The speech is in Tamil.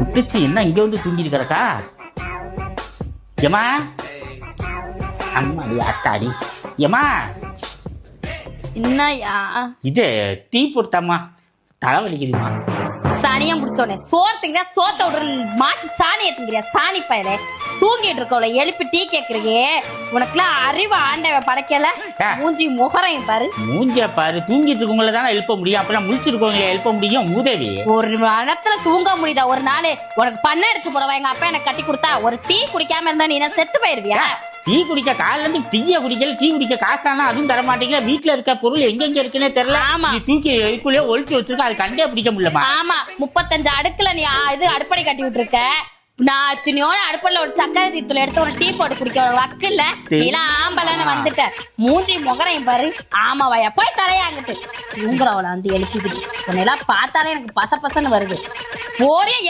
குட்டிச்சு என்ன இங்க வந்து தூங்கிட்டு கிடக்கா? ஏமா அம்மாடி அத்தாடி ஏமா என்னய்யா? இது டீ போட்டாமா தலை சனியம் முடிச்சோடனே சோறத்துக்கிறியா சோத்த விடுற மாட்டு சாணி ஏத்துக்கிறியா? சாணி பயலே. தூங்கிட்டு இருக்கவள எழுப்பி டீ கேக்குறீங்க. உனக்குலாம் அறிவு ஆண்டவன் படைக்கல. மூஞ்சி முகரையும் பாரு. மூஞ்ச பாரு. தூங்கிட்டு இருக்கவங்கள தானே எழுப்ப முடியும். அப்பெல்லாம் முழிச்சிருக்கவங்கள எழுப்ப முடியும் மூதேவி. ஒரு நேரத்துல தூங்க முடியுதா? ஒரு நாள் உனக்கு பண்ண அடிச்சு போடவா எங்க அப்பா எனக்கு கட்டி கொடுத்தா. ஒரு டீ குடிக்காம இருந்தா நீ என்ன செத்து போயிருவியா? டீ குடிக்க காலைல இருந்து டீய குடிக்கல டீ குடிக்க காசானா அதுவும் தர மாட்டேங்கிற வீட்டுல இருக்க பொருள் எங்கெங்க இருக்குன்னே தெரியல. ஆமா. நீ தூக்கி இதுக்குள்ளே ஒழிச்சு வச்சிருக்க அது கண்டே பிடிக்க முடியலமா ஆமா முப்பத்தஞ்சு அடுக்குல நீ ஆ, இது அடுப்படை கட்டி விட்டுருக்க. நான் துணியோட அடுப்பல்ல ஒரு சக்கரை தீத்துல எடுத்து ஒரு டீ போட்டு குடிக்க ஒரு வக்கு இல்ல. நீலாம் ஆம்பளைன்னு வந்துட்ட. மூஞ்சி முகரையும் பாரு. ஆமாவாயா போய் தலையாங்கிட்டு தூங்குறவள வந்து எழுப்பிக்கிட்டு உன்னை எல்லாம் பார்த்தாலே எனக்கு பச பசன்னு வருது. போறிய